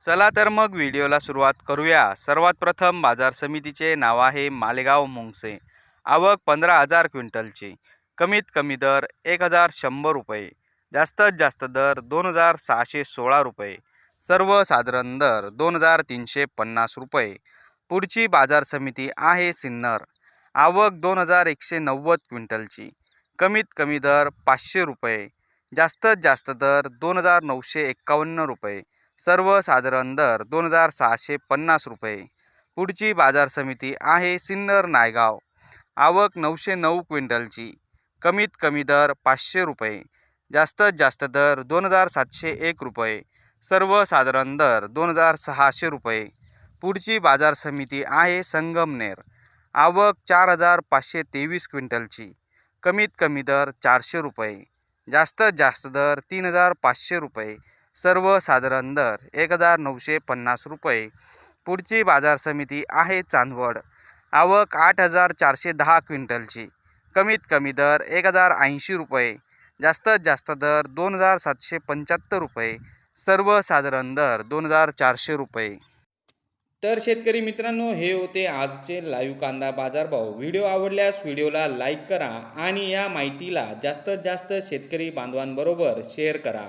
चला तर मग व्हिडिओला सुरुवात करूया. सर्वात प्रथम बाजार समितीचे नाव आहे मालेगाव मुंगसे. आवक पंधरा हजार क्विंटलची. कमीत कमी दर एक हजार शंभर रुपये. जास्तीत जास्त दर दोन हजार सहाशे सोळा रुपये. सर्वसाधारण दर दोन हजार तीनशे पन्नास रुपये. पुढची बाजार समिती आहे सिन्नर. आवक दोन हजार एकशे नव्वद क्विंटलची. कमीत कमी दर पाचशे रुपये. जास्तीत जास्त दर दोन हजार नऊशे एक्कावन्न रुपये. सर्वसाधारण दर दोन हजार सहाशे पन्नास रुपये. पुढची बाजार समिती आहे सिन्नर नायगाव. आवक नऊशे नऊ क्विंटलची. कमीत कमी दर पाचशे रुपये. जास्तीत जास्त दर दोन हजार सातशे एक रुपये. सर्वसाधारण दर दोन हजार सहाशे रुपये. पुढची बाजार समिती आहे संगमनेर. आवक चार हजार पाचशे तेवीस क्विंटलची. कमीत कमी दर चारशे रुपये. जास्तीत जास्त दर तीन हजार पाचशे रुपये. सर्वसाधारण दर एक हजार नऊशे पन्नास रुपये. पुढची बाजार समिती आहे चांदवड. आवक आठ हजार चारशे दहा क्विंटलची. कमीत कमी दर एक हजार ऐंशी रुपये. जास्तीत जास्त दर दोन हजार सातशे पंच्याहत्तर रुपये. सर्वसाधारण दर दोन हजार चारशे रुपये. तर शेतकरी मित्रांनो हे होते आजचे लाईव्ह कांदा बाजारभाव. व्हिडिओ आवडल्यास व्हिडिओला लाईक करा आणि या माहितीला जास्तीत जास्त शेतकरी बांधवांबरोबर शेअर करा.